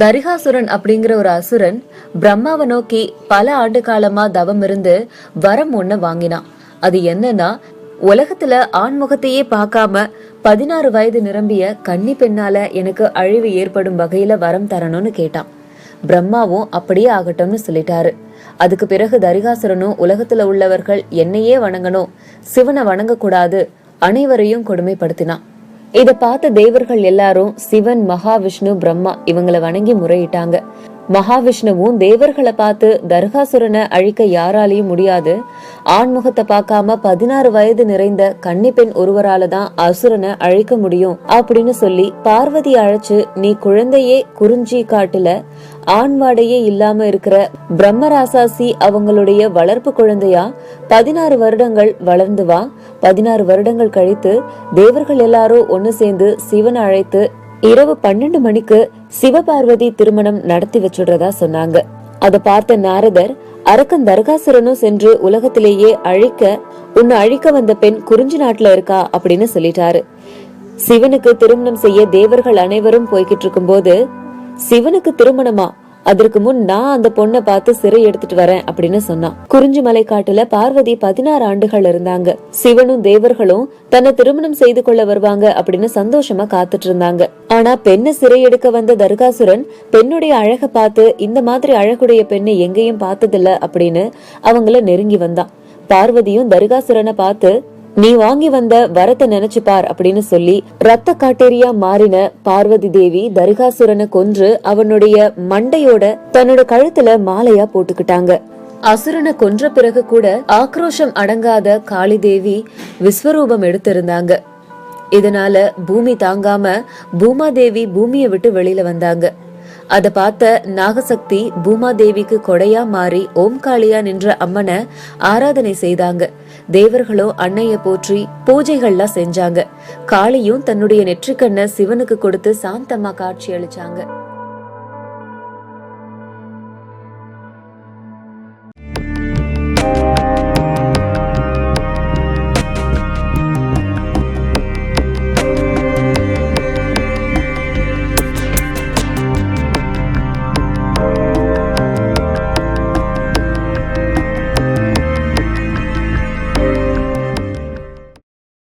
தரிகாசுரன் அப்படிங்கிற ஒரு அசுரன் பிரம்மாவை நோக்கி பல ஆண்டு காலமா தவம் இருந்து வரம் ஒண்ணு வாங்கினான். அது என்னன்னா உலகத்துல ஆண்முகத்தையே பார்க்காம பதினாறு வயது நிரம்பிய கன்னி பெண்ணால எனக்கு அழிவு ஏற்படும் வகையில வரம் தரணும்னு கேட்டான். பிரம்மாவும் அப்படியே ஆகட்டும்னு சொல்லிட்டாரு. அதுக்கு பிறகு தரிகாசுரனும் உலகத்துல உள்ளவர்கள் என்னையே வணங்கணும் சிவனை வணங்கக்கூடாது அனைவரையும் கொடுமைப்படுத்தினான். இத பார்த்த தேவர்கள் எல்லாரும் சிவன் மகாவிஷ்ணு பிரம்மா இவங்களை வணங்கி முறையிட்டாங்க. மகாவிஷ்ணுவும் தேவர்களை பார்த்து தர்காசுரனை அழிக்க யாராலையும் முடியாது. ஆண்முகத்தை பார்க்காம பதினாறு வயது நிறைந்த கன்னி பெண் ஒருவரால தான் அசுரனை அழிக்க முடியும் அப்படின்னு சொல்லி பார்வதி அழைச்சு நீ குழந்தையே குறிஞ்சி காட்டுல ஆண் வாடையே இல்லாம இருக்கிற பிரம்மராசாசி அவங்களுடைய வளர்ப்பு குழந்தையா? பதினாறு வருடங்கள் வளர்ந்து வா. பதினாறு வருடங்கள் கழித்து தேவர்கள் எல்லாரும் ஒன்னு சேர்ந்து சிவனை அழைத்து இரவு பன்னெண்டு மணிக்கு சிவபார்வதி திருமணம் நடத்தி வச்சுடுறதா சொன்னாங்க. அத பார்த்த நாரதர் அரக்கன் தர்காசுரனும் சென்று உலகத்திலேயே அழிக்க உன்னை அழிக்க வந்த பெண் குறிஞ்சி நாட்டுல இருக்கா அப்படின்னு சொல்லிட்டாரு. சிவனுக்கு திருமணம் செய்ய தேவர்கள் அனைவரும் போய்கிட்டு இருக்கும்போது சிவனுக்கு திருமணமா? அதற்கு முன் நான் அந்த பொண்ணை பார்த்து சிறை எடுத்துட்டு வரேன் அப்படின்னு சொன்னான். குறிஞ்சி மலை காட்டுல பார்வதி பதினாறு ஆண்டுகள் இருந்தாங்க. சிவனும் தேவர்களும் தன்னை திருமணம் செய்து கொள்ள வருவாங்க அப்படின்னு சந்தோஷமா காத்துட்டு இருந்தாங்க. ஆனா பெண்ணை சிறை எடுக்க வந்த தர்காசுரன் பெண்ணுடைய அழக பார்த்து இந்த மாதிரி அழகுடைய பெண்ணை எங்கேயும் பார்த்ததில்ல அப்படின்னு அவங்கள நெருங்கி வந்தான். பார்வதியும் தர்காசுரனை பார்த்து நீ வாங்கி வந்த வரத்தை நினைச்சு பார் அப்படின்னு சொல்லி ரத்த காட்டேரியா மாறின பார்வதி தேவி தரிகாசுரனை கொன்று அவனுடைய மண்டையோட தன்னோட கழுத்துல மாலையா போட்டுக்கிட்டாங்க. அசுரனை கொன்ற பிறகு கூட ஆக்ரோஷம் அடங்காத காளி தேவி விஸ்வரூபம் எடுத்திருந்தாங்க. இதனால பூமி தாங்காம பூமாதேவி பூமியை விட்டு வெளியில வந்தாங்க. அத பார்த்த நாகசக்தி பூமாதேவிக்கு கொடையா மாறி ஓம்காளியா நின்ற அம்மனை ஆராதனை செய்தாங்க. தேவர்களோ அன்னைய போற்றி பூஜைகள்லாம் செஞ்சாங்க. காளியும் தன்னுடைய நெற்றிக்கண்ணை சிவனுக்கு கொடுத்து சாந்தமா காட்சி அளிச்சாங்க.